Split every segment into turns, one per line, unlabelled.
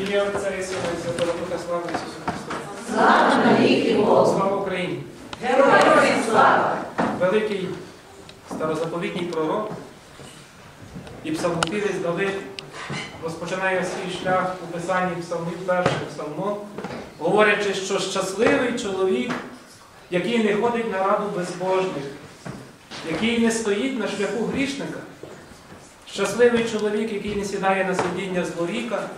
Ім'я Отця і Сина і Святого Духа, слава Ісусу Христу.
Слава навіки Богу!
Слава Україні!
Героям слава!
Великий старозаповітній пророк і псалмопівець Давид розпочинає свій шлях у писанні псалмів першим псалмом, говорячи, що щасливий чоловік, який не ходить на раду безбожних, який не стоїть на шляху грішника, щасливий чоловік, який не сідає на сидіння злоріка,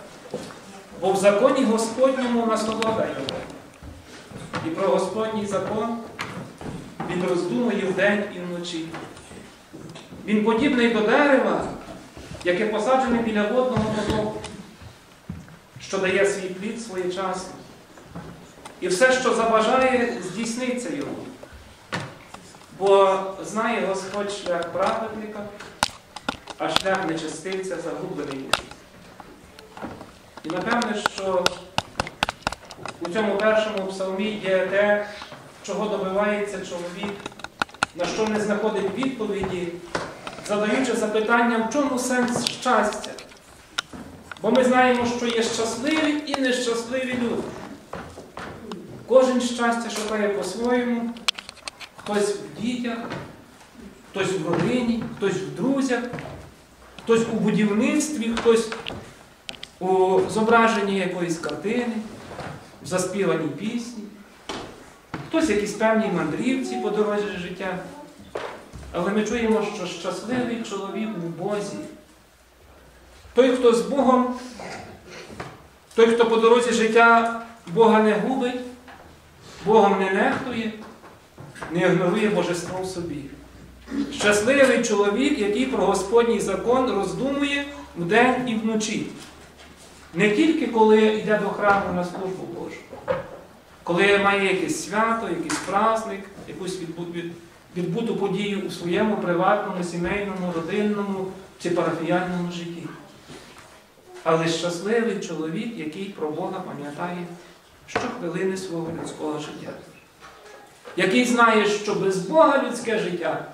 бо в законі Господньому насолода його. І про Господній закон він роздумує вдень і вночі. Він подібний до дерева, яке посаджене біля водного потоку, що дає свій плід своєчасно. І все, що забажає, здійсниться йому. Бо знає Господь шлях праведника, а шлях нечестивця загублений. І напевне, що у цьому першому псалмі є те, чого добивається чоловік, на що не знаходить відповіді, задаючи запитання, в чому сенс щастя. Бо ми знаємо, що є щасливі і нещасливі люди. Кожен щастя шукає по-своєму, хтось в дітях, хтось в родині, хтось в друзях, хтось у будівництві, хтось у зображенні якоїсь картини, в заспіваній пісні. Хтось якісь певні мандрівці по дорозі життя. Але ми чуємо, що щасливий чоловік у Бозі. Той, хто з Богом, той, хто по дорозі життя Бога не губить, Богом не нехтує, не ігнорує божество в собі. Щасливий чоловік, який про Господній закон роздумує вдень і вночі. Не тільки коли йде до храму на службу Божу коли має якесь свято, якийсь праздник, якусь відбуту подію у своєму приватному, сімейному, родинному чи парафіяльному житті. Але щасливий чоловік, який про Бога пам'ятає щохвилини свого людського життя, який знає, що без Бога людське життя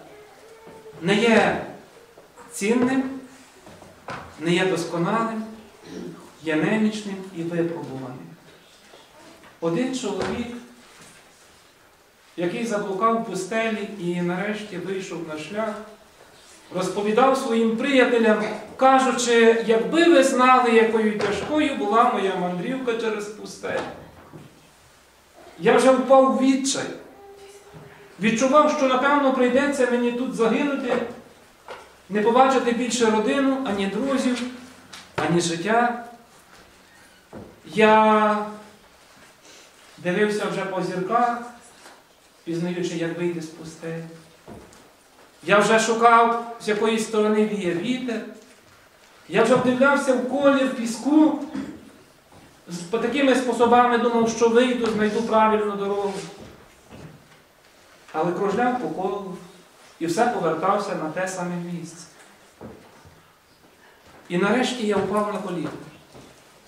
не є цінним, не є досконалим, є немічним і випробуваним. Один чоловік, який заблукав в пустелі і нарешті вийшов на шлях, розповідав своїм приятелям, кажучи, якби ви знали, якою тяжкою була моя мандрівка через пустелю. Я вже впав у відчай. Відчував, що, напевно, прийдеться мені тут загинути, не побачити більше родину, ані друзів, ані життя. Я дивився вже по зірках, пізнаючи, як вийти з пустелі. Я вже шукав, з якої сторони віє вітер. Я вже вдивлявся в колір піску. По такими способами думав, що вийду, знайду правильну дорогу. Але кружляв по колу і все повертався на те саме місце. І нарешті я впав на коліна.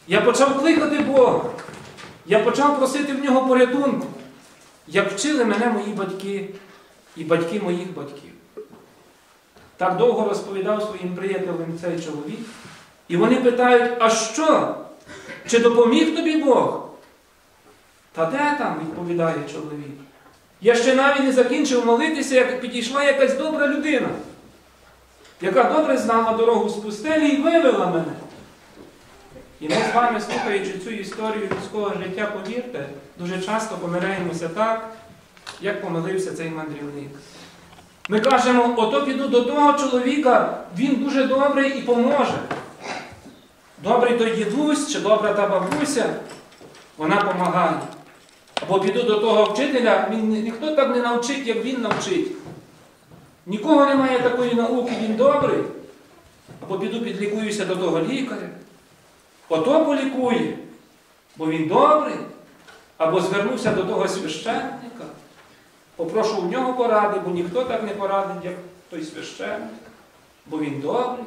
Я почав кликати Бога. Я почав просити в нього порятунку, як вчили мене мої батьки і батьки моїх батьків. Так довго розповідав своїм приятелям цей чоловік. І вони питають, а що? Чи допоміг тобі Бог? Та де там, відповідає чоловік. Я ще навіть не закінчив молитися, як підійшла якась добра людина, яка добре знала дорогу з пустелі і вивела мене. І ми з вами, слухаючи цю історію людського життя, повірте, дуже часто помиляємося так, як помилився цей мандрівник. Ми кажемо, ото піду до того чоловіка, він дуже добрий і поможе. Добрий той дідусь чи добра та бабуся, вона допомагає. Або піду до того вчителя, він, ніхто так не навчить, як він навчить. Нікого немає такої науки, він добрий. Або піду підлікуюся до того лікаря. Ото полікує, бо він добрий, або звернувся до того священника, попрошу у нього поради, бо ніхто так не порадить, як той священник, бо він добрий.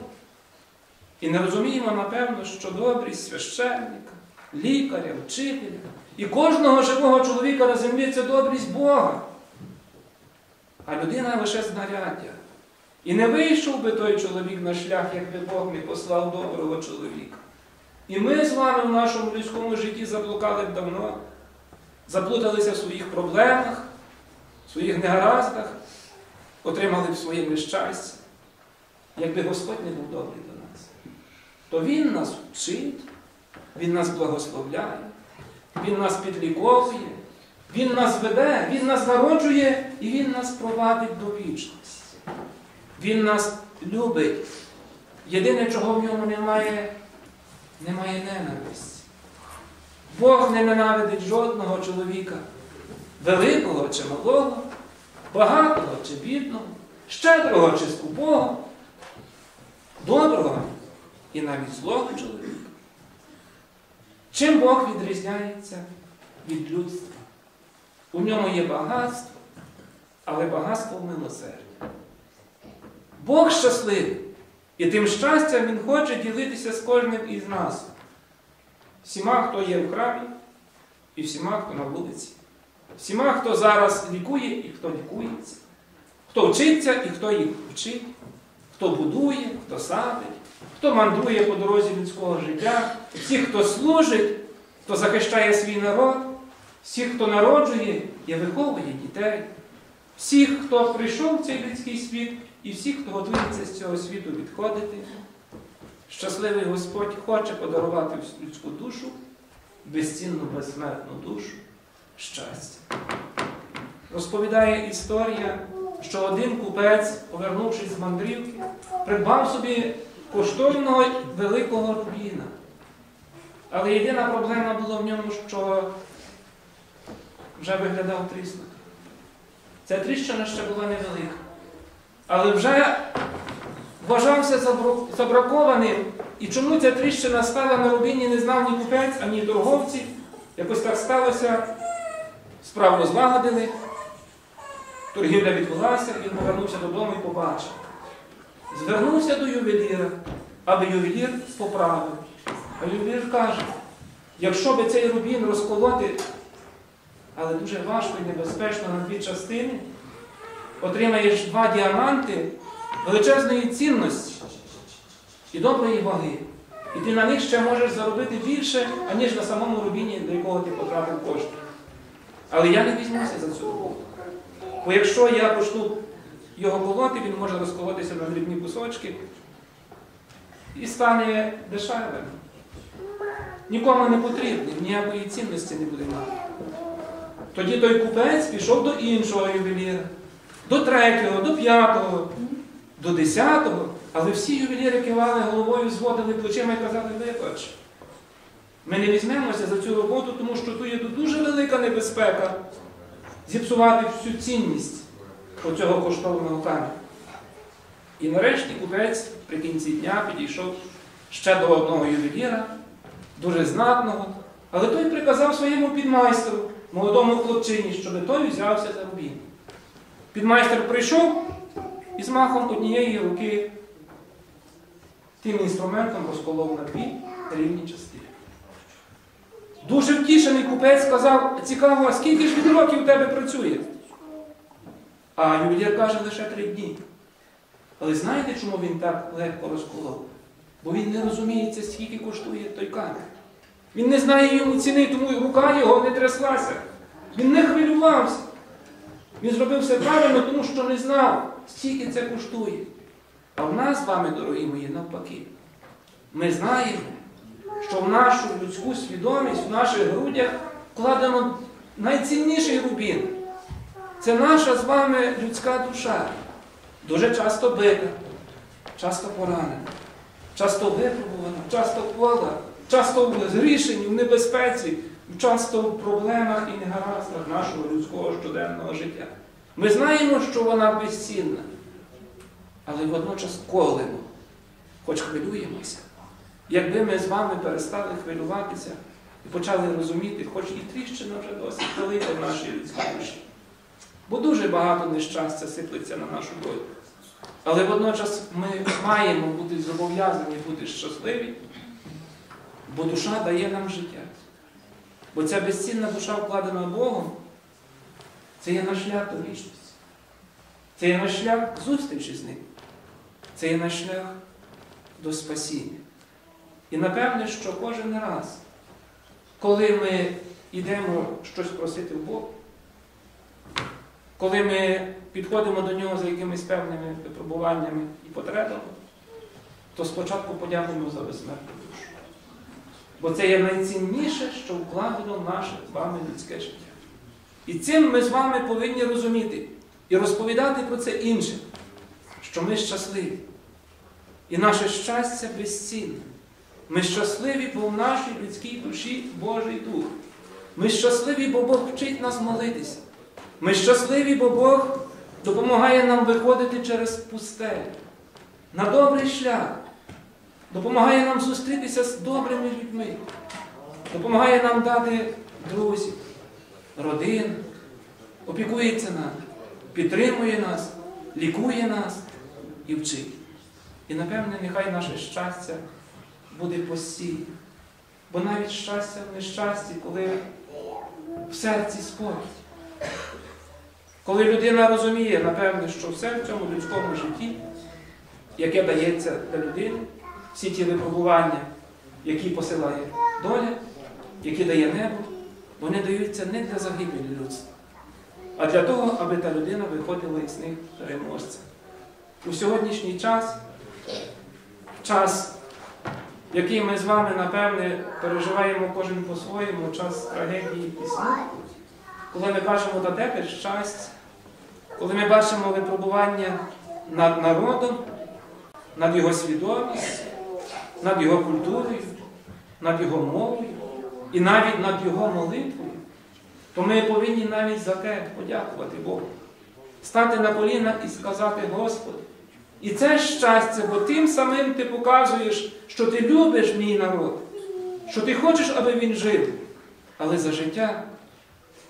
І не розуміємо, напевно, що добрість священника, лікаря, вчителя і кожного живого чоловіка на землі це добрість Бога. А людина лише знаряддя. І не вийшов би той чоловік на шлях, якби Бог не послав доброго чоловіка. І ми з вами в нашому людському житті заблукали б давно, заплуталися в своїх проблемах, в своїх негараздах, отримали б своє нещастя. Якби Господь не був добрий до нас, то Він нас вчить, Він нас благословляє, Він нас підліковує, Він нас веде, Він нас народжує і Він нас провадить до вічності. Він нас любить. Єдине, чого в ньому немає, немає ненависті. Бог не ненавидить жодного чоловіка, великого чи малого, багатого чи бідного, щедрого чи скупого, доброго і навіть злого чоловіка. Чим Бог відрізняється від людства? У ньому є багатство, але багатство в милосерді. Бог щасливий. І тим щастям Він хоче ділитися з кожним із нас. Всіма, хто є в храмі, і всіма, хто на вулиці. Всіма, хто зараз лікує і хто лікується, хто вчиться і хто їх вчить, хто будує, хто садить, хто мандрує по дорозі людського життя, всі, хто служить, хто захищає свій народ, всі, хто народжує і виховує дітей, всіх, хто прийшов в цей людський світ, і всіх, хто готується з цього світу відходити. Щасливий Господь хоче подарувати людську душу, безцінну, безсмертну душу, щастя. Розповідає історія, що один купець, повернувшись з мандрівки, придбав собі коштовного великого рубіна. Але єдина проблема була в ньому, що вже виглядав тріснути. Ця тріщина ще була невелика. Але вже вважався забракованим. І чому ця тріщина стала на рубіні, не знав ні купець, ані торговці. Якось так сталося. Справу злагодили. Торгівля відбулася, він повернувся додому і побачив. Звернувся до ювеліра, аби ювелір поправив. А ювелір каже, якщо би цей рубін розколоти, але дуже важко і небезпечно на дві частини, отримаєш два діаманти величезної цінності і доброї ваги. І ти на них ще можеш заробити більше, аніж на самому рубіні, до якого ти потратив кошти. Але я не візьмуся за цю роботу. Бо якщо я почну його колоти, він може розколотися на дрібні кусочки і стане дешевим. Нікому не потрібний, ніякої цінності не буде мати. Тоді той купець пішов до іншого ювеліра, до третього, до п'ятого, до десятого, але всі ювеліри кивали головою, зводили плечима і казали, вибач. Ми не візьмемося за цю роботу, тому що тут є дуже велика небезпека зіпсувати всю цінність оцього коштовного каміння. І нарешті купець при кінці дня підійшов ще до одного ювеліра, дуже знатного, але той приказав своєму підмайстру, молодому хлопчині, щоб той взявся за рубін. Підмайстер прийшов і з махом однієї руки тим інструментом розколов на дві рівні частини. Дуже втішений купець сказав, цікаво, а скільки ж він років у тебе працює? А ювелір каже лише три дні. Але знаєте, чому він так легко розколов? Бо він не розуміється, скільки коштує той камінь. Він не знає йому ціни, тому рука його не тряслася. Він не хвилювався. Він зробив все правильно, тому що не знав, скільки це коштує. А в нас з вами, дорогі мої, навпаки. Ми знаємо, що в нашу людську свідомість, в наших грудях вкладено найцінніший рубін. Це наша з вами людська душа. Дуже часто бита, часто поранена, часто випробувана, часто хвора, часто в зрішенні, в небезпеці, часто в проблемах і негараздах нашого людського щоденного життя. Ми знаємо, що вона безцінна, але водночас колемо, хоч хвилюємося. Якби ми з вами перестали хвилюватися і почали розуміти, хоч і тріщина вже досить велика в нашій людській душі. Бо дуже багато нещастя сиплеться на нашу долю. Але водночас ми маємо бути зобов'язані бути щасливі, бо душа дає нам життя. Бо ця безцінна душа, вкладена Богом, це є наш шлях до вічності. Це є наш шлях зустрічі з ним. Це є наш шлях до спасіння. І напевне, що кожен раз, коли ми йдемо щось просити в Бога, коли ми підходимо до нього за якимись певними випробуваннями і потребами, то спочатку подякуємо за безсмертну душу. Бо це є найцінніше, що вкладено наше з вами людське життя. І цим ми з вами повинні розуміти і розповідати про це іншим, що ми щасливі. І наше щастя безцінне. Ми щасливі, бо в нашій людській душі Божий Дух. Ми щасливі, бо Бог вчить нас молитися. Ми щасливі, бо Бог допомагає нам виходити через пустелю на добрий шлях, допомагає нам зустрітися з добрими людьми, допомагає нам дати друзів, родин, опікується нами, підтримує нас, лікує нас і вчить. І напевне, нехай наше щастя буде постійне. Бо навіть щастя в нещасті, коли в серці спокій. Коли людина розуміє, напевне, що все в цьому людському житті, яке дається для людини, всі ті випробування, які посилає доля, які дає небо, вони даються не для загибелі людства, а для того, аби та людина виходила із них переможцем. У сьогоднішній час, час, який ми з вами, напевне, переживаємо кожен по-своєму, час трагедії пісні, коли ми бачимо та тепер щастя, коли ми бачимо випробування над народом, над його свідомістю, над його культурою, над його мовою і навіть над його молитвою, то ми повинні навіть за те подякувати Богу. Стати на коліна і сказати Господи. І це щастя, бо тим самим ти показуєш, що ти любиш мій народ, що ти хочеш, аби він жив. Але за життя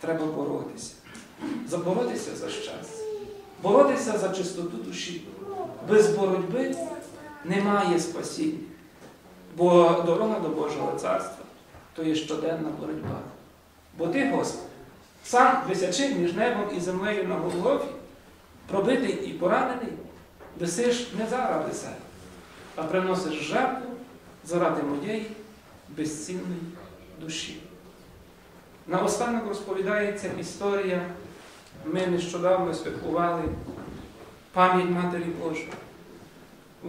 треба боротися. За- Боротися за щастя, боротися за чистоту душі. Без боротьби немає спасіння. Бо дорога до Божого царства то є щоденна боротьба. Бо ти, Господи, сам висячи між небом і землею на Голгофі, пробитий і поранений, висиш не заради себе, а приносиш жертву заради моєї безцінної душі. Наостанок розповідається історія. Ми нещодавно святкували пам'ять Матері Божої.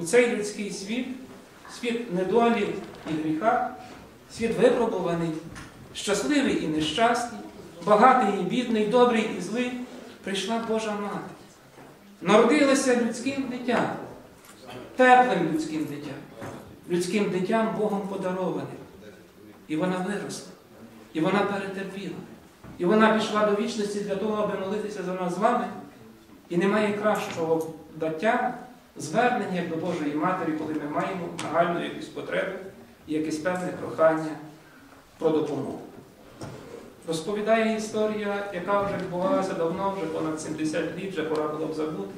У цей людський світ, світ недолі і гріха, світ випробуваний, щасливий і нещасний, багатий і бідний, добрий і злий, прийшла Божа Мати. Народилася людським дитям, теплим людським дитям, людським дитям Богом подарованим. І вона виросла, і вона перетерпіла. І вона пішла до вічності для того, аби молитися за нас з вами. І немає кращого даття, звернення до Божої Матері, коли ми маємо нагальну якусь потребу і якесь певне прохання про допомогу. Розповідає історія, яка вже відбувалася давно, вже понад 70 літ, вже пора було б забути.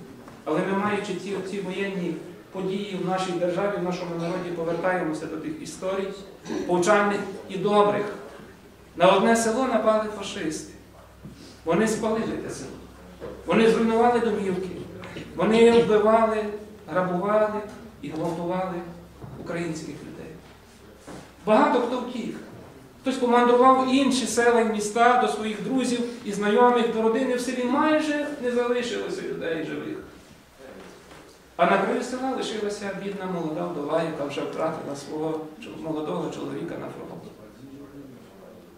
Але ми, маючи ці, ці воєнні події в нашій державі, в нашому народі, повертаємося до тих історій, повчальних і добрих. На одне село напали фашисти. Вони спалили те село. Вони зруйнували домівки. Вони вбивали, грабували і гвалтували українських людей. Багато хто втік. Хтось помандрував в інші села і міста до своїх друзів і знайомих, до родини в селі майже не залишилося людей живих. А на краю села лишилася бідна молода вдова, яка вже втратила свого молодого чоловіка на фронті.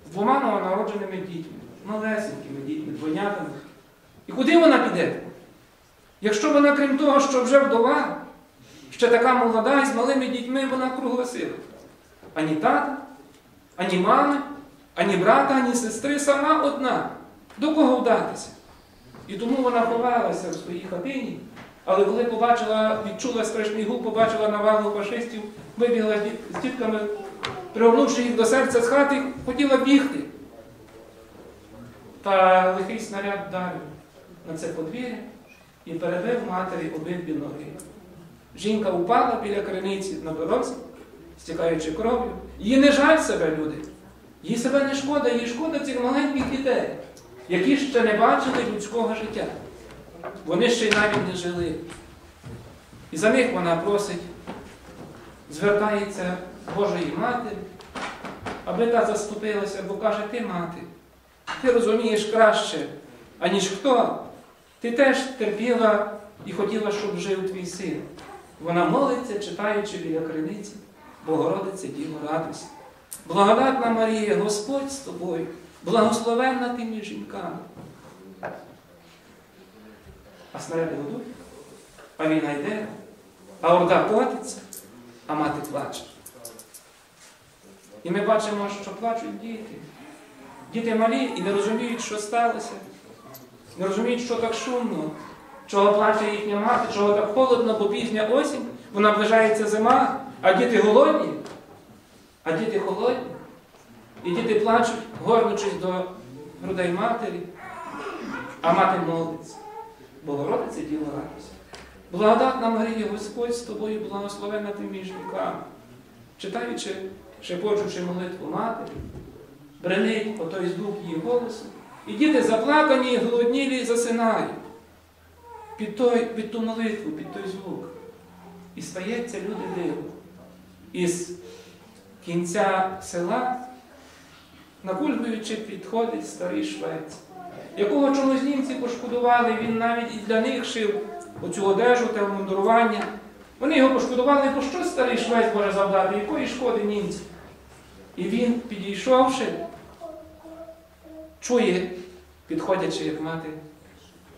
З двома новонародженими дітьми, малесенькими дітьми, двойнятами. І куди вона піде? Якщо вона, крім того, що вже вдова, ще така молода і з малими дітьми, вона круглосила. Ані тата, ані мами, ані брата, ані сестри, сама одна. До кого вдатися? І тому вона ховалася в своїй хатині, але коли побачила, відчула страшний гул, побачила навалу фашистів, вибігла з дітками, пригорнувши їх до серця з хати, хотіла бігти. Та лихий снаряд вдарив на це подвір'я і перебив матері обидві ноги. Жінка упала біля криниці на дорозі, стікаючи кров'ю. Їй не жаль себе, люди. Їй себе не шкода, їй шкода цих маленьких дітей, які ще не бачили людського життя. Вони ще й навіть не жили. І за них вона просить звертається Божої Матері, аби та заступилася, бо каже, ти мати, ти розумієш краще, аніж хто. Ти теж терпіла і хотіла, щоб жив твій син. Вона молиться, читаючи біля криниці, Богородице Діво радуйся. Благодатна Марія, Господь з тобою, благословенна ти між жінками. А снаряди гудуть, а війна йде, а орда котиться, а мати плаче. І ми бачимо, що плачуть діти. Діти малі і не розуміють, що сталося. Не розуміють, що так шумно, чого плаче їхня мати, чого так холодно, бо пізня осінь, бо наближається зима, а діти голодні, а діти холодні. І діти плачуть, горнучись до грудей матері, а мати молиться. Богородице діло радість. Благодатна Марія, Господь з тобою благословена ти між жінками. Читаючи, шепочучи молитву матері, бренить отой звук її голосу, і діти заплакані і голоднілі засинають під, той, під ту молитву, під той звук. І стається люди диво. Із кінця села, накульгуючи, підходить старий швець, якого чомусь німці пошкодували, він навіть і для них шив оцю одежу та обмундурування. Вони його пошкодували, бо що старий швець може завдати, якої шкоди німці? І він, підійшовши, чує, підходячи, як мати,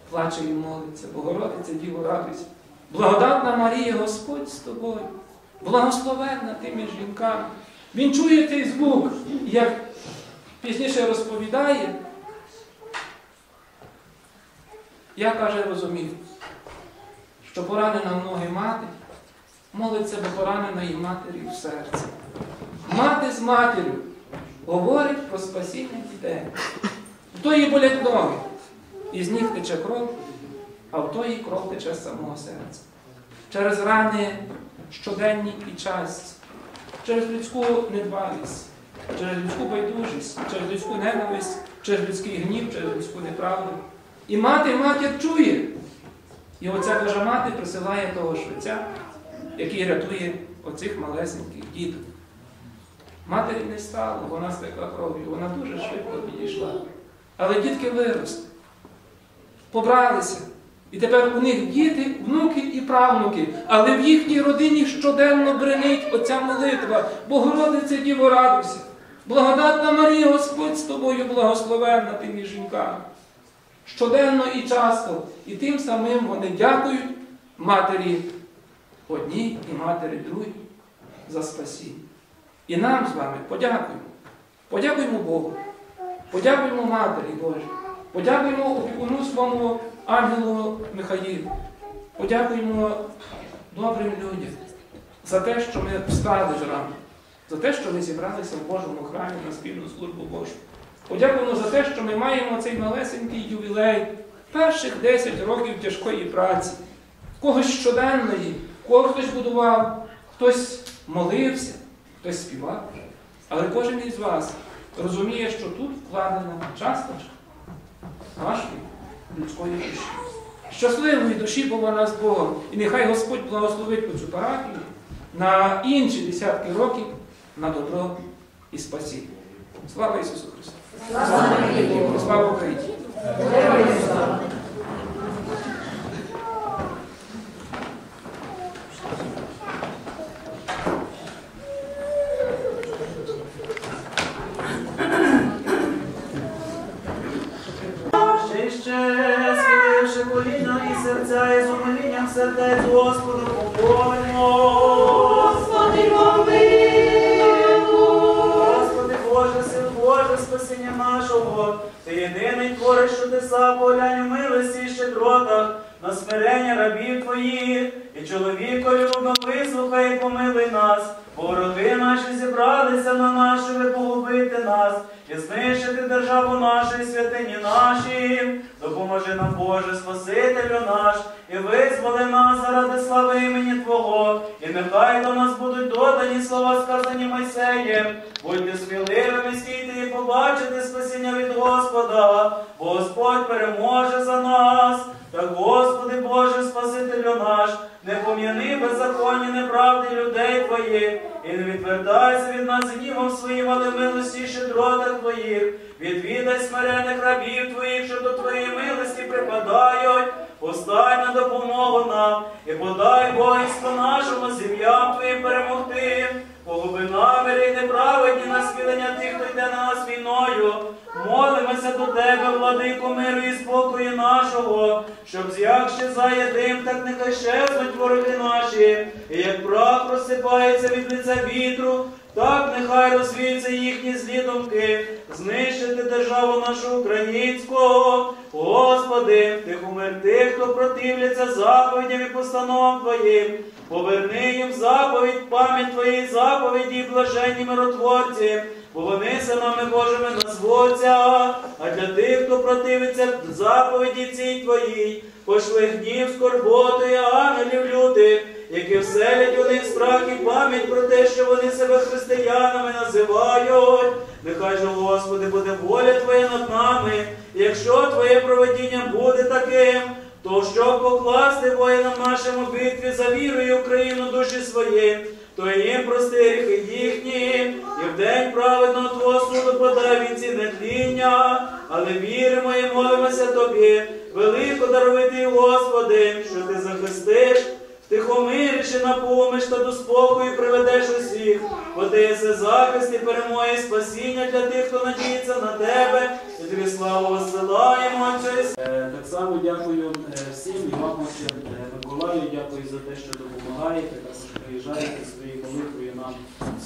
плаче і молиться, Богородиця, Діво радуйся. Благодатна Марія, Господь з тобою, благословенна ти між жінками. Він чує цей звук, як пізніше розповідає, я каже, розумів, що поранена в ноги мати молиться до пораненої матері в серці. Мати з матір'ю говорить про спасіння дітей. В тої болять ноги, із ніг тече кров, а в тої кров тече з самого серця. Через рани щоденні і часті, через людську недбалість, через людську байдужість, через людську ненависть, через людський гнів, через людську неправду. І мати матір чує. І оця Божа мати присилає того швеця, який рятує оцих малесеньких діток. Матері не стало, вона стекла кров'ю, вона дуже швидко підійшла. Але дітки виросли, побралися. І тепер у них діти, внуки і правнуки, але в їхній родині щоденно бренить оця молитва. Богородице Діво радуйся. Благодатна Марія, Господь з тобою благословенна ти між жінками. Щоденно і часто. І тим самим вони дякують матері одній і матері другій за спасіння. І нам з вами подякуємо. Подякуємо Богу. Подякуємо Матері Божій. Подякуємо опікуну своєму ангелу Михаїлу. Подякуємо добрим людям за те, що ми встали зранку, за те, що ми зібралися в Божому храмі на спільну службу Божу. Подякуємо за те, що ми маємо цей малесенький ювілей, перших 10 років тяжкої праці, когось щоденної, кого хтось будував, хтось молився, хтось співав. Але кожен із вас розуміє, що тут вкладена часточка нашої людської душі. Щасливої душі, бо вона з Богом. І нехай Господь благословить цю парафію на інші десятки років на добро і спасіння. Слава Ісусу Христу! Слава Україні!
Коліна і серця, і з умилінням сердець Господу помолимо.
Господи, помилуй.
Господи Боже, сил Боже, спасіння нашого, Ти єдиний твориш чудеса, поглянь у милості і щедротах, на смирення рабів Твоїх, і чоловіко любим вислухай і помилуй нас, бо вороги наші зібралися на нас, щоб погубити нас, і знищити державу нашу святині наші. Допоможи нам, Боже, Спасителю наш, і визволи нас заради слави імені Твого, і нехай до нас будуть додані слова, сказані Мойсеєм. Будьте сміливими, стійте і побачите спасіння від Господа, бо Господь переможе за нас. Беззаконні неправди людей Твоїх.
І не відвертайся від нас гнівом своїм, але милості щедрота Твоїх. Відвідай смирених рабів Твоїх, що до Твоєї милості припадають. постай на допомогу нам і подай воїнство нашому сім'ям Твоїм перемогти. Погуби наміри і неправедні на схилення тих, хто йде на нас війною. Молимося до Тебе, владику миру і спокою нашого, щоб як щезає дим, так нехай щезнуть вороги наші, і як прах розсипається від лиця вітру, так нехай розвіються їхні злі думки, знищити державу нашу українську. Господи, Ти умер тих, хто противляться заповідям і постановам Твоїм. Поверни їм заповідь, пам'ять Твоєї заповіді і блаженні миротворці, бо вони синами Божими назвуться, а для тих, хто противиться заповіді цій Твоїй, пошли гнів, скорботи, ангелів лютих, які вселять у них страх і пам'ять про те, що вони себе християнами називають. Нехай же, Господи, буде воля Твоя над нами, якщо Твоє проведіння буде таким, то щоб покласти воїнам нашим у битві за вірою Україну душі свої, то їм прости гріхи їхні, і в день праведного Твого суду подай вінці нетління, але віримо і молимося Тобі, велико даровитий Господи, що Ти захистиш, втихомириш і напомиш та до спокою приведеш усіх, бо ти єси захист і перемоги, спасіння для тих, хто надіється на тебе, і тобі славу висилаємо,
Е, Так само дякую е, всім і вам, отче е, Миколаю, дякую за те, що допомагаєте, також приїжджаєте своєю молитвою нам,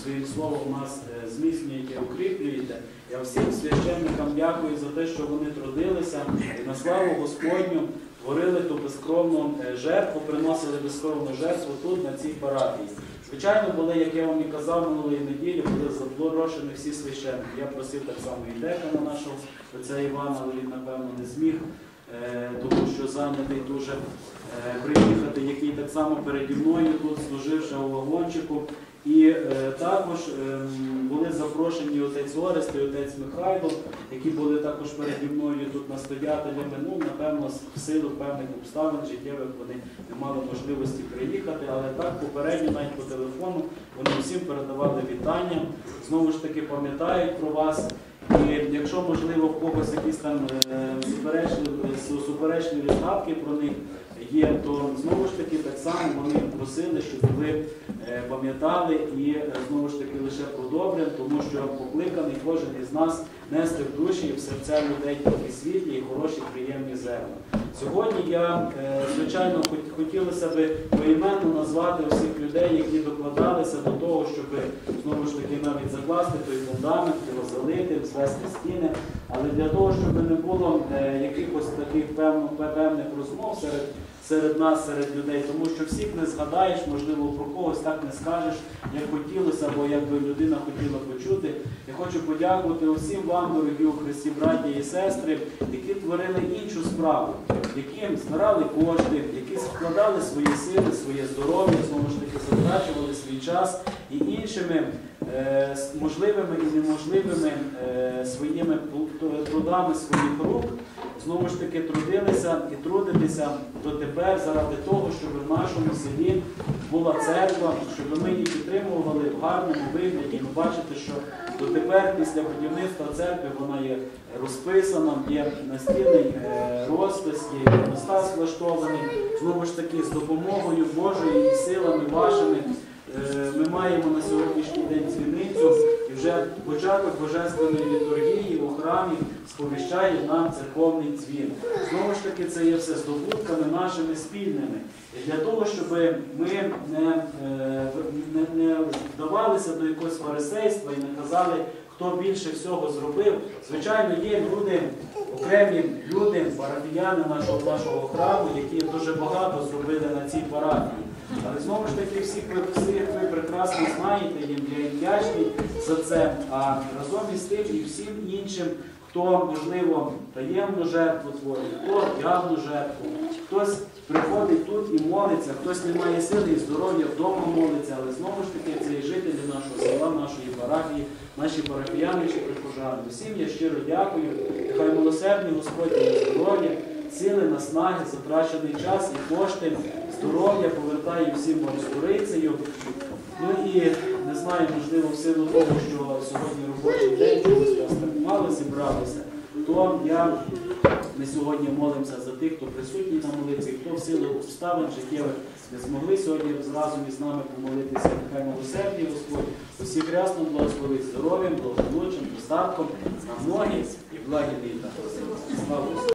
своїм словом нас зміцнюєте, укріплюєте. Я всім священникам дякую за те, що вони трудилися. І на славу Господню творили ту безкровну е, жертву, приносили безкровну жертву тут, на цій парафії. Звичайно, були, як я вам і казав минулої неділі, були запрошені всі священники. Я просив так само і декана нашого отця Івана, але він, напевно, не зміг, е, тому що зайнятий дуже е, приїхати, який так само переді мною тут служив ще у вагончику. І е, також ем, були запрошені отець Орест і отець Михайло, які були також переді мною тут настоятелями. Ну, напевно, в силу певних обставин життєвих вони не мали можливості приїхати, але так попередньо, навіть по телефону, вони всім передавали вітання. Знову ж таки пам'ятають про вас. І якщо можливо в когось якісь там е, суперечливі, су- суперечливі згадки про них є, то знову ж таки так само вони просили, щоб ви е, пам'ятали і е, знову ж таки лише про добре, тому що покликаний кожен із нас нести в душі і в серця людей такі світлі і хороші, приємні зерна. Сьогодні я, е, звичайно, хотілося би поіменно назвати всіх людей, які докладалися до того, щоб знову ж таки навіть закласти той фундамент, його залити, звести стіни. Але для того, щоб не було якихось таких певних розмов серед, серед нас, серед людей, тому що всіх не згадаєш, можливо, про когось так не скажеш, як хотілося, або як би людина хотіла почути. Я хочу подякувати усім вам, дорогі у Христі, браті і сестри, які творили іншу справу, які збирали кошти, які складали свої сили, своє здоров'я, знову ж таки затрачували свій час і іншими е, можливими і неможливими е, своїми трудами своїх рук, знову ж таки трудилися і трудитися дотепер заради того, щоб в нашому селі була церква, щоб ми її підтримували в гарному вигляді. Ви бачите, що дотепер після будівництва церкви вона є розписана, є настільний е, розпис, є іконостас влаштований. Знову ж таки, з допомогою Божою і силами вашими е, ми маємо на сьогоднішній день дзвіницю і вже початок божественної літургії у храмі сповіщає нам церковний дзвін. Знову ж таки, це є все здобутками нашими спільними. І для того, щоб ми не, е, не, не вдавалися до якогось фарисейства і не казали, хто більше всього зробив. Звичайно, є люди, окремі люди, парафіяни нашого, нашого храму, які дуже багато зробили на цій парафії. Але знову ж таки, всіх ви, всіх ви прекрасно знаєте, їм я їм вдячний за це. А разом із тим і всім іншим, хто, можливо, таємну жертву творить, хто явну жертву, хтось приходить тут і молиться, хтось не має сили і здоров'я, вдома молиться, але знову ж таки це і жителі нашого села, нашої парафії, наші парафіяни чи прихожани. Усім я щиро дякую. Нехай милосердний Господь здоров'я, сили, наснаги, затрачений час і кошти, здоров'я повертає всім вам сторицею. Ну і не знаю, можливо, в силу того, що сьогодні робочий день чомусь нас так мало зібралися, то я, ми сьогодні молимося за тих, хто присутній на молитві, хто в силу обставин життєвих не змогли сьогодні разом із нами помолитися. Нехай милосердний Господь усіх рясно благословить здоров'ям, благополуччям, достатком на многі і благі літа. Слава Господу!